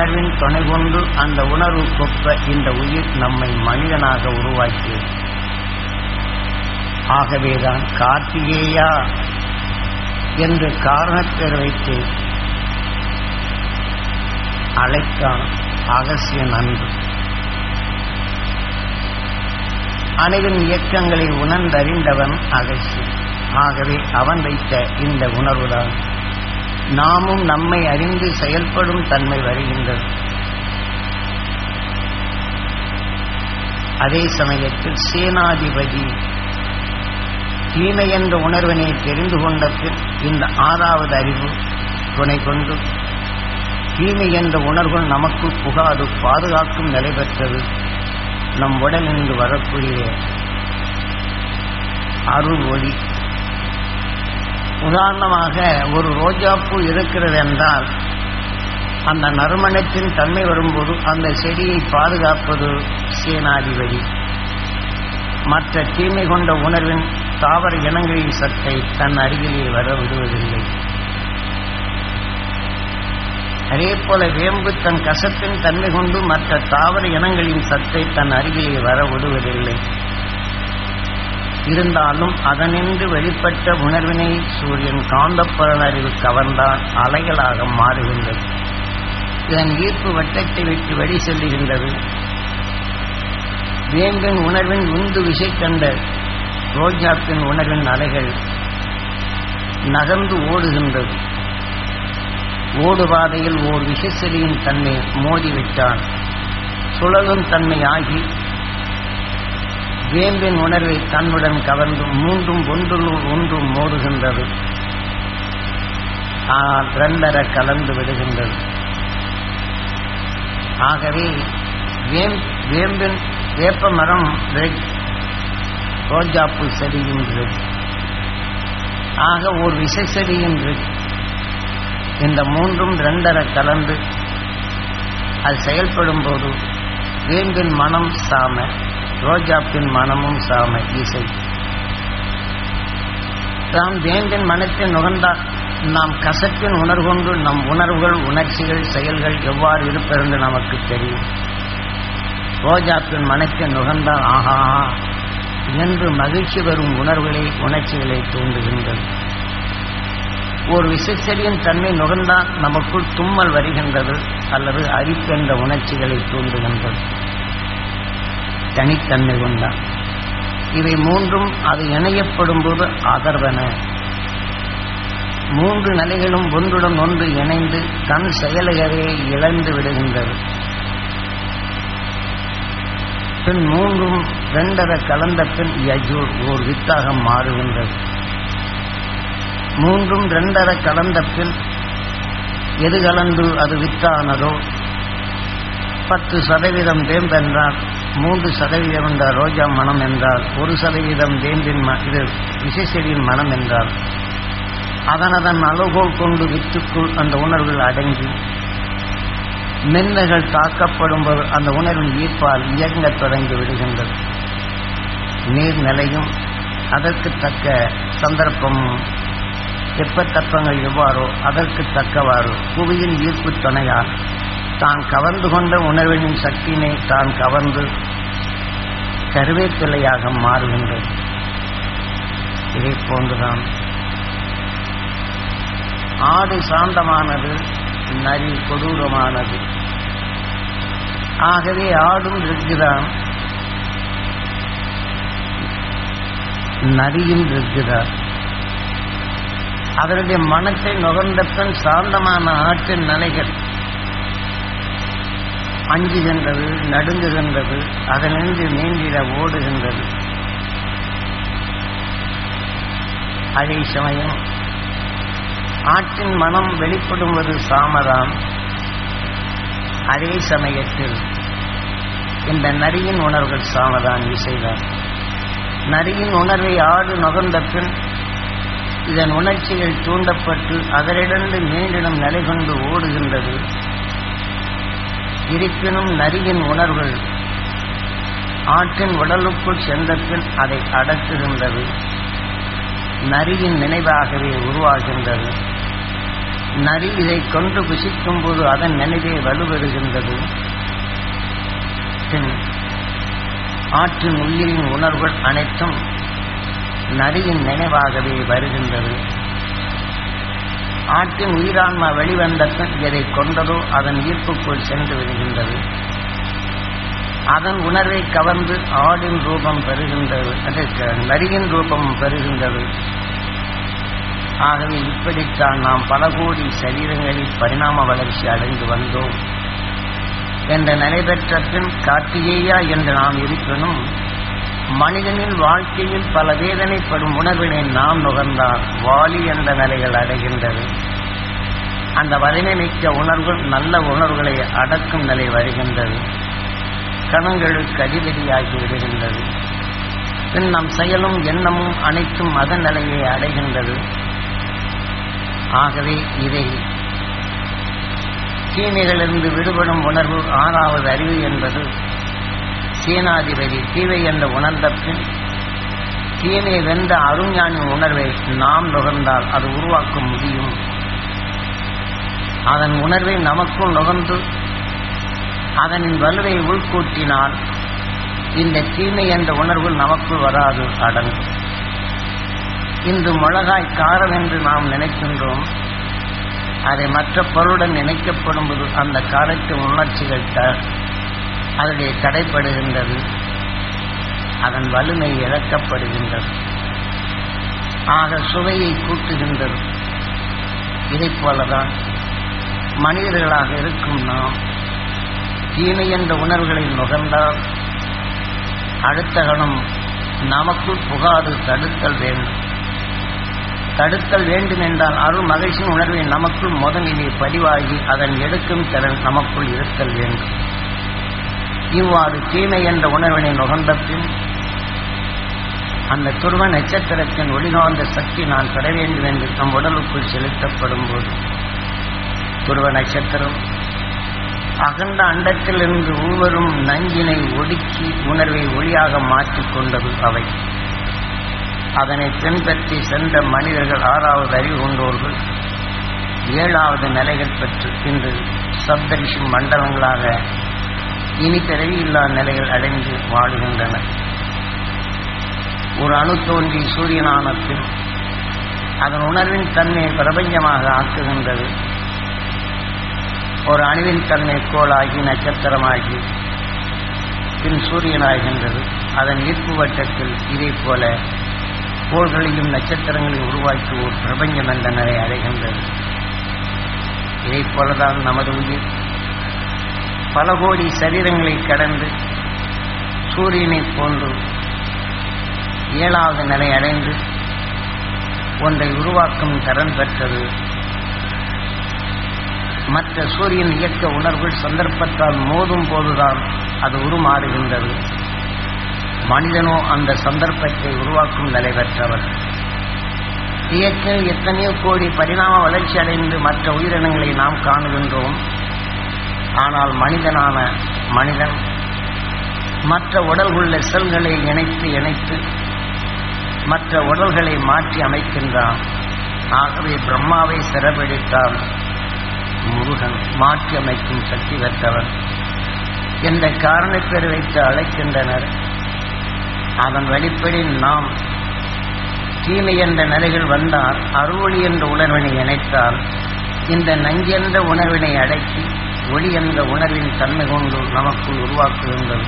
உணர்வின் துணை கொண்டு அந்த உணர்வு கொப்ப இந்த உயிர் நம்மை மனிதனாக உருவாக்கியது. ஆகவேதான் கார்த்திகேயா என்று காரணப்பேர் வைத்து அழைத்தான் அகசியன் அன்பு அணுவின் இயக்கங்களை உணர்ந்தறிந்தவன் அகசியன். ஆகவே அவன் வைத்த இந்த உணர்வுதான் நாமும் நம்மை அறிந்து செயல்படும் தன்மை வருகின்றது. அதே சமயத்தில் சேனாதிபதி தீமை என்ற உணர்வினை தெரிந்து கொண்ட பின் இந்த ஆறாவது அறிவு துணை கொண்டு தீமை என்ற உணர்வு நமக்கு புகாது பாதுகாக்கும் நிலை பெற்றது. நம் உடலிருந்து வரக்கூடிய அருள் ஒளி உதாரணமாக ஒரு ரோஜாப்பூ இருக்கிறது என்றால் அந்த நறுமணத்தின் தன்மை வரும்போது அந்த செடியை பாதுகாப்பது சேனாதிபதி. மற்ற தீமை கொண்ட உணர்வின் தாவர இனங்களின் சத்தை தன் அருகிலே வர விடுவதில்லை. அதே போல வேம்பு தன் கசப்பின் தன்மை கொண்டு மற்ற தாவர இனங்களின் சத்தை தன் அருகிலே வர விடுவதில்லை. இருந்தாலும் அதனின்று வெளிப்பட்ட உணர்வினை சூரியன் காந்தப்பலன் அறிவு கவர்ந்தால் அலைகளாக மாறுகின்றது. இதன் ஈர்ப்பு வட்டத்தை விட்டு வெளி செல்லுகின்றது. வேம்பின் உணர்வின் உந்து விசை கண்ட ரோஜாப்பின் உணர்வின் அலைகள் நகர்ந்து ஓடுகின்றது. ஓடுபாதையில் ஓர் விஷசெடியின் தன்மை மோதிவிட்டான். சுழலும் தன்மை ஆகி வேம்பின் உணர்வை தன்னுடன் கவர்ந்து மூன்றும் ஒன்றுள் ஒன்றும் மோதுகின்றது. ஆனால் கலந்து விடுகின்றது. ஆகவே வேம்பின் வேப்ப மரம் ரெட் ரோஜாப்பூ செடியும் ரெட். ஆக ஒரு விசை செடியும் ரெட். இந்த மூன்றும் ரெண்டர கலந்து அது செயல்படும் போது வேம்பின் மனம் சாம. ரோஜாப்பின் மனமும் சாம இசை. நாம் வேம்பின் மனத்தை நுகர்ந்தால் நாம் கசப்பின் உணர்கொண்டு நம் உணர்வுகள் உணர்ச்சிகள் செயல்கள் எவ்வாறு இருப்பென்று நமக்கு தெரியும். ரோஜாப்பின் மனத்தை நுகர்ந்தால் ஆஹா என்று மகிழ்ச்சி வரும் உணர்வுகளை உணர்ச்சிகளை தூண்டுகின்றது ஒரு விசைச்செடியின் தன்மை நுகர்ந்தால் நமக்குள் தும்மல் வருகின்றது அல்லது அரிப்பென்ற உணர்ச்சிகளை தூண்டுகின்றது தனித்தன்மை கொண்டான் இவை மூன்றும் அது இணையப்படும் போது அதர்வன மூன்று நிலைகளும் ஒன்றுடன் ஒன்று இணைந்து தன் செயலையவே இழந்து விடுகின்றது. பின் மூன்றும் ரெண்டர கலந்த பின் யஜூர் ஓர் வித்தாக மாறுகின்றது. மூன்றும் ரெண்டர கலந்த பின் எது கலந்து அது வித்தானதோ? பத்து சதவீதம் வேம்பென்றால் மூன்று சதவீதம் என்றால் ரோஜா மனம் என்றால் ஒரு சதவீதம் வேம்பின் ம இது விசைச்செடியின் மனம் என்றால். அதன் அதன் அளவுகோல் கொண்டு வித்துக்குள் அந்த உணர்வுகள் அடங்கி மென்மைகள் தாக்கப்படும் போது அந்த உணர்வின் ஈர்ப்பால் இயங்கத் தொடங்கி விடுகின்றது. நீர்நிலையும் அதற்கு தக்க சந்தர்ப்பமும் வெப்பத்தப்பங்கள் எவ்வாறோ அதற்கு தக்கவாறு புவியின் ஈர்ப்பு துணையால் தான் கவர்ந்து கொண்ட உணர்வின் சக்தியினை தான் கவர்ந்து கருவேப்பிலையாக மாறுகின்றது இதை போன்றுதான். ஆடு சாந்தமானது நரி கொடூரமானது. ஆகவே ஆடும் ரிக்குதான் நரியும் இருக்குதான் அதனுடைய மனத்தை நுகர்ந்த பின் சாந்தமான ஆற்றின் நிலைகள் அஞ்சுகின்றது நடுங்குகின்றது அதனின்று நீண்டிட ஓடுகின்றது. அதே சமயம் ஆற்றின் மனம் வெளிப்படுவது சாமதான் அதே சமயத்தில் இந்த நரியின் உணர்வுகள் சாமதான் இசைதான் நரியின் உணர்வை ஆடு நுகர்ந்த பின் இதன் உணர்ச்சிகள் தூண்டப்பட்டு அதனிடந்து மீண்டிடம் நிலை கொண்டு ஓடுகின்றது. இருப்பினும் நரியின் உணர்வுகள் ஆற்றின் உடலுக்குள் சென்றபின் அதை அடக்குகின்றது. நரியின் நினைவாகவே உருவாகின்றது. நரி இதை கொண்டு புசிக்கும் போது அதன் நினைவே வலுவெறுகின்றது பின் ஆற்றின் உயிரின் உணர்வுகள் அனைத்தும் நரியின் நினைவாகவே வருகின்றது. ஆற்றின் உயிரான்மா வெளிவந்த பின் எதை கொண்டதோ அதன் ஈர்ப்புக்குள் சென்று விடுகின்றது. அதன் உணர்வை கவர்ந்து ஆடின் ரூபம் பெறுகின்றது. நரியின் ரூபம் பெறுகின்றது. ஆகவே இப்படித்தான் நாம் பல கோடி சரீரங்களில் பரிணாம வளர்ச்சி அடைந்து வந்தோம். என்ற நிலை பெற்ற பின் கார்த்திகேயா என்று நாம் இருப்பினும் மனிதனின் வாழ்க்கையில் பல வேதனைப்படும் உணர்வினை நாம் நுகர்ந்தால் வாலி என்ற நிலைகள் அடைகின்றது. அந்த வலிமை மிக்க உணர்வு நல்ல உணர்வுகளை அடக்கும் நிலை வருகின்றது. கணங்களுக்கு அதிபதியாகி விடுகின்றது. பின் நம் செயலும் எண்ணமும் அனைத்தும் மத நிலையை அடைகின்றது. ஆகவே இதை தீமைகளிலிருந்து விடுபடும் உணர்வு ஆறாவது அறிவு என்பது சீனாதிபதி தீவை என்ற உணர்ந்த பின் சீனை வென்ற அருஞ்ஞானின் உணர்வை நாம் நுகர்ந்தால் அது உருவாக்க முடியும். அதன் உணர்வை நமக்குள் நுகர்ந்து அதனின் வலுவை உள்கூட்டினால் இந்த தீமை என்ற உணர்வு நமக்குள் வராது அடங்கும். இன்று மிளகாய் காரம் என்று நாம் நினைக்கின்றோம். அதை மற்ற பொருளுடன் இணைக்கப்படும் போது அந்த காரத்தின் உணர்ச்சிகள் த தடைப்படுகின்றது அதன் வலிமை இழக்கப்படுகின்றது. ஆக சுவையை கூட்டுகின்றது. இதைப் போலதான் மனிதர்களாக இருக்கும் நாம் தீமை என்ற உணர்வுகளை நுகர்ந்தால் அடுத்த கணம் நமக்குள் புகாது தடுத்தல் வேண்டும். தடுத்தல் வேண்டும் என்றால் அருள் மகிழ்ச்சியின் உணர்வை நமக்குள் முதலிலே பதிவாகி அதன் எடுக்கும் திறன் நமக்குள் இருத்தல் வேண்டும். இவ்வாறு தீமை என்ற உணர்வினை நுகர்ந்த பின் அந்த துருவ நட்சத்திரத்தின் ஒளிகாந்த சக்தி நான் பெற வேண்டும் என்று நம் உடலுக்குள் செலுத்தப்படும் போது துருவ நட்சத்திரம் அகண்ட அண்டத்திலிருந்து ஒவ்வொரும் நஞ்சினை ஒடுக்கி உணர்வை ஒளியாக மாற்றிக் கொண்டது அவை. அதனை பின்பற்றி சென்ற மனிதர்கள் ஆறாவது அறிவு கொண்டோர்கள். ஏழாவது நிலைகள் பெற்று இன்று சப்தரிஷி மண்டலங்களாக இனி பிறவியில்லா நிலைகள் அடைந்து வாழுகின்றன. ஒரு அணு தோன்றி சூரியனானத்தில் அதன் உணர்வின் தன்மை பிரபஞ்சமாக ஆக்குகின்றது. ஒரு அணுவின் தன்மை கோளாகி நட்சத்திரமாகி பின் சூரியனாகின்றது. அதன் ஈர்ப்பு வட்டத்தில் இதைப் போல கோள்களையும் நட்சத்திரங்களையும் உருவாக்கி ஒரு பிரபஞ்சம் என்ற நிலை அடைகின்றது. இதை போலதான் நமது உயிர் பல கோடி சரீரங்களை கடந்து சூரியனைப் போன்று ஏழாவது நிலை அடைந்து ஒன்றை உருவாக்கும் திறன் பெற்றது. மற்ற சூரியன் இயக்க உணர்வுகள் சந்தர்ப்பத்தால் மோதும் போதுதான் அது உருமாறுகின்றது. மனிதனோ அந்த சந்தர்ப்பத்தை உருவாக்கும் நிலை பெற்றவர். இயற்கை எத்தனையோ கோடி பரிணாம வளர்ச்சி அடைந்து மற்ற உயிரினங்களை நாம் காணுகின்றோம். ஆனால் மனிதனான மனிதன் மற்ற உடல் உள்ள செல்களை இணைத்து இணைத்து மற்ற உடல்களை மாற்றி அமைக்கின்றான். ஆகவே பிரம்மாவை சிறப்பிடித்தான் முருகன் மாற்றி அமைக்கும் சக்தி பெற்றவன். என்ற காரணப்பேர் வைத்து அழைக்கின்றனர்? அதன் வெளிப்படி நாம் தீமை என்ற நிலையில் வந்தால் அருவொளி என்ற உணர்வினை இணைத்தால் இந்த நஞ்சென்ற உணர்வினை அடக்கி ஒளி என்ற உணர்வின் தன்மை கொண்டு நமக்குள் உருவாக்குகின்றது.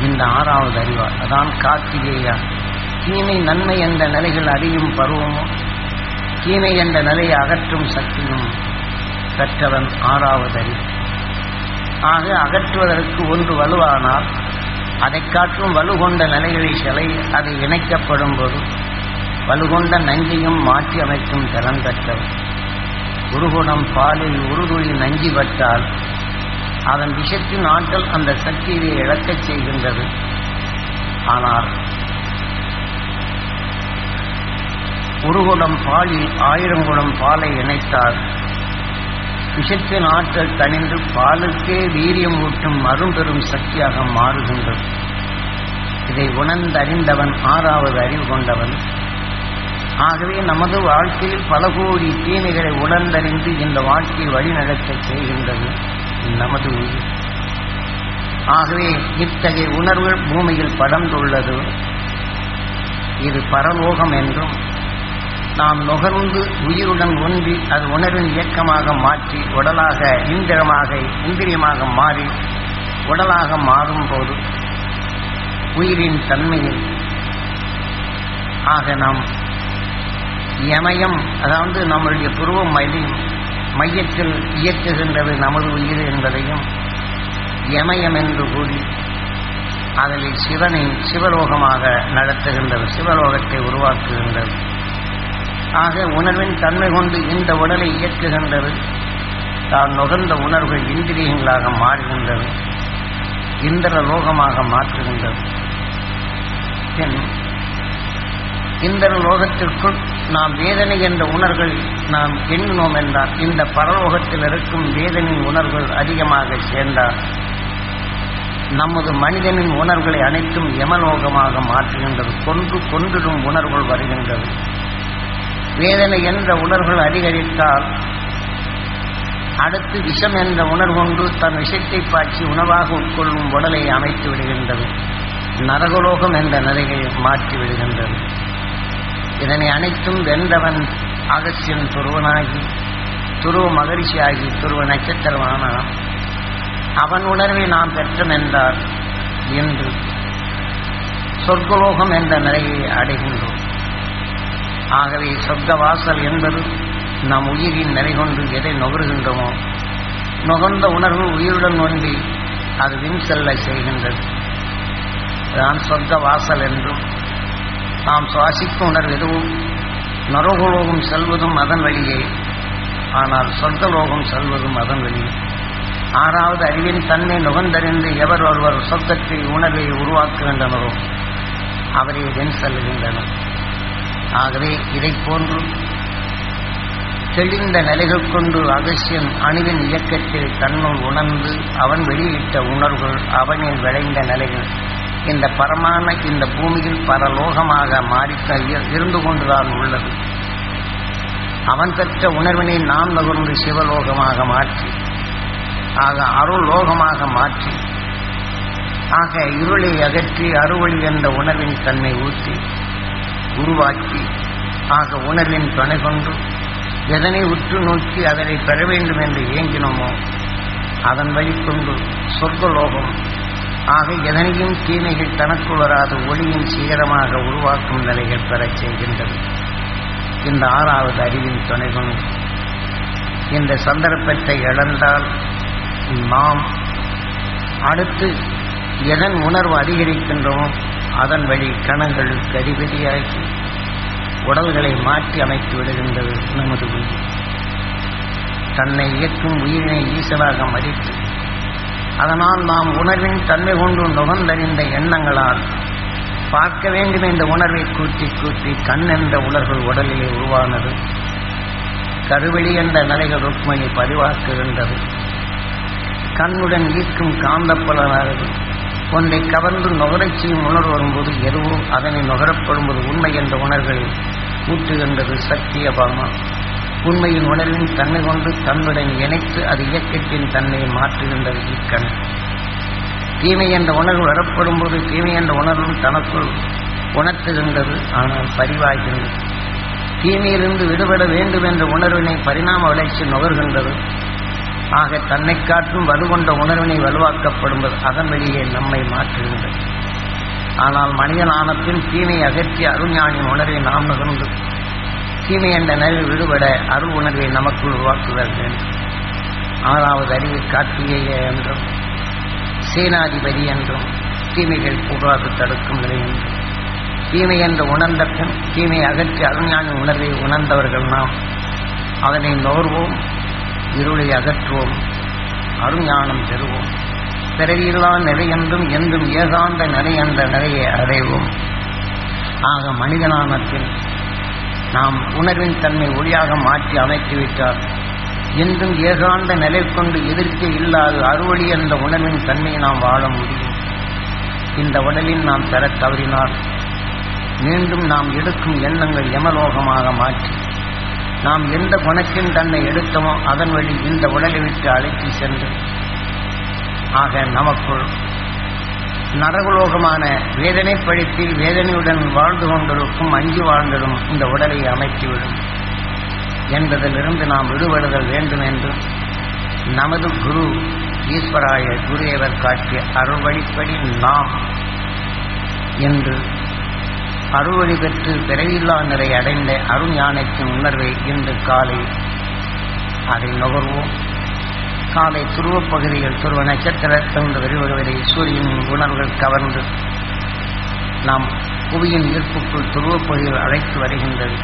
இந்த ஆறாவது அறிவார் அதான் கார்த்திகேயா. தீமை நன்மை என்ற நிலைகள் அறியும் பருவமும் தீமை என்ற நிலையை அகற்றும் சக்தியும் பெற்றவன் ஆறாவது அறிவு. ஆக அகற்றுவதற்கு ஒன்று வலுவானால் அதை காற்றும் வலுகொண்ட நிலைகளை சிலை அது இணைக்கப்படும் போது வலுகொண்ட நஞ்சையும் மாற்றி அமைக்கும் திறன் பெற்றவர் குருகுணம் பாலில் உருதுளி நஞ்சி பட்டால் அதன் விஷத்தின் ஆற்றல் அந்த சக்தியை இழக்கச் செய்கின்றது. ஆனால் குருகுணம் பாலில் ஆயிரம் குடம் பாலை இணைத்தால் விஷத்தின் ஆற்றல் தணிந்து பாலுக்கே வீரியம் ஊட்டும் அரும்பெரும் சக்தியாக மாறுகின்றது. இதை உணர்ந்தறிந்தவன் ஆறாவது அறிவு கொண்டவன். ஆகவே நமது வாழ்க்கையில் பல கோடி தீமைகளை உணர்ந்தறிந்து இந்த வாழ்க்கையை வழிநடத்த செய்கின்றது நமது உயிர். ஆகவே இத்தகைய உணர்வுகள் பூமியில் படர்ந்துள்ளது. இது பரலோகம் என்றும் நாம் நுகர்ந்து உயிருடன் ஒன்றி அது உணர்வின் இயக்கமாக மாற்றி உடலாக இந்திரமாக இந்திரியமாக மாறி உடலாக மாறும்போது உயிரின் தன்மையில் ஆக நாம் யமயம் அதாவது நம்முடைய புருவ மையம் மையத்தில் இயக்குகின்றது நமது உயிர் என்பதையும் யமயம் என்று கூறி அதில் சிவனை சிவலோகமாக நடத்துகின்றது சிவலோகத்தை உருவாக்குகின்றது. ஆக உணர்வின் தன்மை கொண்டு இந்த உடலை இயக்குகின்றது. தான் நுகர்ந்த உணர்வு இந்திரியங்களாக மாறுகின்றது. இந்திர லோகமாக மாற்றுகின்றது. பின் இந்த லோகத்திற்குள் நாம் வேதனை என்ற உணர்வுகள் நாம் எண்ணினோம் என்றால் இந்த பரலோகத்தில் இருக்கும் வேதனின் உணர்வுகள் அதிகமாக சேர்ந்தால் நமது மனிதனின் உணர்வுகளை அனைத்தும் யமலோகமாக மாற்றுகின்றது கொன்று கொன்றிடும் உணர்வுகள் வருகின்றது. வேதனை என்ற உணர்வுகள் அதிகரித்தால் அடுத்து விஷம் என்ற உணர்வொன்று தன் விஷத்தை பாய்ச்சி உணவாக உட்கொள்ளும் உடலை அமைத்து விடுகின்றது. நரகலோகம் என்ற நிலையை மாற்றி விடுகின்றது. இதனை அனைத்தும் வென்றவன் அகஸ்தியன் துருவனாகி துருவ மகரிஷியாகி துருவ நட்சத்திரமானான் அவன் உணர்வை நாம் பெற்றோம் என்றார் என்று சொர்க்கலோகம் என்ற நிலையை அடைகின்றோம். ஆகவே சொர்க்க வாசல் என்பது நம் உயிரின் நிலை கொண்டு எதை நுகர்கின்றோமோ நுகர்ந்த உணர்வு உயிருடன் ஒன்றி அது வின் செல்ல செய்கின்றது. தான் சொர்க்க வாசல் என்றும் நாம் சுவாசிக்க உணர்வெதுவும் நரகலோகம் செல்வதும் அதன் வழியே. ஆனால் சொர்க்கலோகம் செல்வதும் அதன் வழியே. ஆறாவது அறிவின் தன்மை நுகர்ந்தறிந்து எவர் ஒருவர் சொர்க்கத்தை உணர்வை உருவாக்குகின்றனரோ அவரை வென் செல்கின்றனர். ஆகவே இதை போன்று தெளிந்த நிலைகள் கொண்டு அகசியம் அணுவின் இயக்கத்தில் தன்னுள் உணர்ந்து அவன் வெளியிட்ட உணர்வுகள் அவனில் விளைந்த நிலைகள். இந்த பரமான இந்த பூமியில் பரலோகமாக மாறி இருந்து கொண்டுதான் உள்ளது. அவன் பெற்ற உணர்வினை நாம் நகர்ந்து சிவலோகமாக மாற்றி ஆக அருள் லோகமாக மாற்றி ஆக இருளை அகற்றி அருவழி என்ற உணர்வின் தன்மை ஊற்றி உருவாக்கி ஆக உணர்வின் துணை கொண்டு எதனை உற்று நோக்கி அதனை பெற வேண்டும் என்று ஏங்கினோமோ அதன் வழி கொண்டு சொர்க்கலோகம் ஆக எதனையும் தீமைகள் தனக்குள் வராது ஒளியின் சீரமாக உருவாக்கும் நிலைகள் பெறச் செய்கின்றது. இந்த ஆறாவது அறிவின் துணை கொண்டு இந்த சந்தர்ப்பத்தை இழந்தால் நாம் அடுத்து எதன் உணர்வு அதிகரிக்கின்றோமோ அதன் வழி கணங்களுக்கு அதிபதியாகி உடல்களை மாற்றி அமைத்து விடுகின்றது. நமது உயிர். தன்னை இயக்கும் உயிரினை ஈசலாக மதித்து அதனால் நாம் உணர்வின் தன்மை கொண்டு நுகர்ந்தறிந்த எண்ணங்களால் பார்க்க வேண்டும் என்ற உணர்வை கூட்டி கூட்டி கண் என்ற உணர்வுகள் உடலிலே உருவானது. கருவெளி என்ற நிலைகள் ருக்மணி பதிவாக்குகின்றது. கண்ணுடன் ஈர்க்கும் காந்தப்பலனானது ஒன்றை கவர்ந்து நுகரச் செய்யும் உணர்வு வரும்போது எதுவும் அதனை நுகரப்படும்போது உண்மை என்ற உணர்வுகளை ஊட்டுகின்றது சத்தியபாமா. உண்மையின் உணர்வின் தன்மை கொண்டு தன்னுடன் இணைத்து அது இயக்கத்தின் தன்மையை மாற்றுகின்றது இக்கண். தீமை என்ற உணர்வு வரப்படும் போது தீமை என்ற உணர்வும் தனக்குள் உணர்த்துகின்றது ஆனால் பதிவாகின்றது தீமையிலிருந்து விடுபட வேண்டும் என்ற உணர்வினை பரிணாம வளர்ச்சி நுகர்கின்றது. ஆக தன்னை காற்றும் வலுகொண்ட உணர்வினை வலுவாக்கப்படும்போது அதன் வழியே நம்மை மாற்றுகின்றது. ஆனால் மனிதன் ஆனத்தின் தீமை அகற்றி அருஞானின் உணர்வை நாம் நுகர்ந்து தீமை என்ற நிலையில் விடுபட அருள் உணர்வை நமக்குள் உருவாக்குவார்கள். ஆறாவது அறிவு கார்த்திகேய என்றும் சேனாதிபதி என்றும் தீமைகள் கூடாது தடுக்கும் நிலை என்றும். தீமை என்று உணர்ந்த பின் தீமை அகற்றி அருஞானி உணர்வை உணர்ந்தவர்கள் நாம். அதனை நோர்வோம் இருளை அகற்றுவோம் அருஞானம் பெறுவோம். பிறவியில்லா நிலை என்றும் என்றும் ஏகாந்த நிலை என்ற நிலையை அடைவோம். ஆக மனிதனான பின் நாம் உணர்வின் தன்மை ஒளியாக மாற்றி அமைத்துவிட்டார். என்றும் ஏகாந்த நிலை கொண்டு எதிர்க்க இல்லாத அறுவழி என்ற உணர்வின் தன்மையை நாம் வாழ முடியும். இந்த உடலில் நாம் பெற தவறினால் மீண்டும் நாம் எடுக்கும் எண்ணங்கள் யமலோகமாக மாற்றி நாம் எந்த குணத்தின் தன்னை எடுத்தோமோ அதன் வழி இந்த உடலை விட்டு அழைத்து சென்று ஆக நமக்குள் நரகுலோகமான வேதனை பழித்தில் வேதனையுடன் வாழ்ந்து கொண்டிருக்கும் அஞ்சு வாழ்ந்ததும் இந்த உடலை அமைத்துவிடும். என்பதிலிருந்து நாம் விடுபடுதல் வேண்டும் என்று நமது குரு ஈஸ்வராய குருதேவர் காட்டிய அருள்வழிப்படி நாம் என்று அருள்வழி பெற்று பிறவில்லா நிறை அடைந்த அருஞானத்தின் உணர்வை இன்று காலை அதை நுகர்வோம். காலை துருவப் பகுதியில் துருவ நட்சத்திரத்திலிருந்து வெளிவருவதை சூரியனின் உணர்வுகள் கவர்ந்து நாம் புவியின் ஈர்ப்புக்குள் துருவப்பகுதியில் அழைத்து வருகின்றது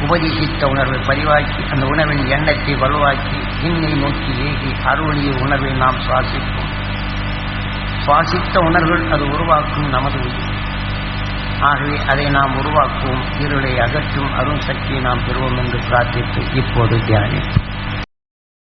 உபதேசித்த உணர்வை பதிவாக்கி அந்த உணவின் எண்ணத்தை வலுவாக்கி இன்னை நோக்கி ஏகி அருளிய உணர்வை நாம் சுவாசிப்போம். சுவாசித்த உணர்வுகள் அது உருவாக்கும் நமது உயிர். ஆகவே அதை நாம் உருவாக்குவோம். இருளை அகற்றும் அருண் சக்தியை நாம் பெறுவோம் என்று பிரார்த்தித்து இப்போது தியானிப்போம்.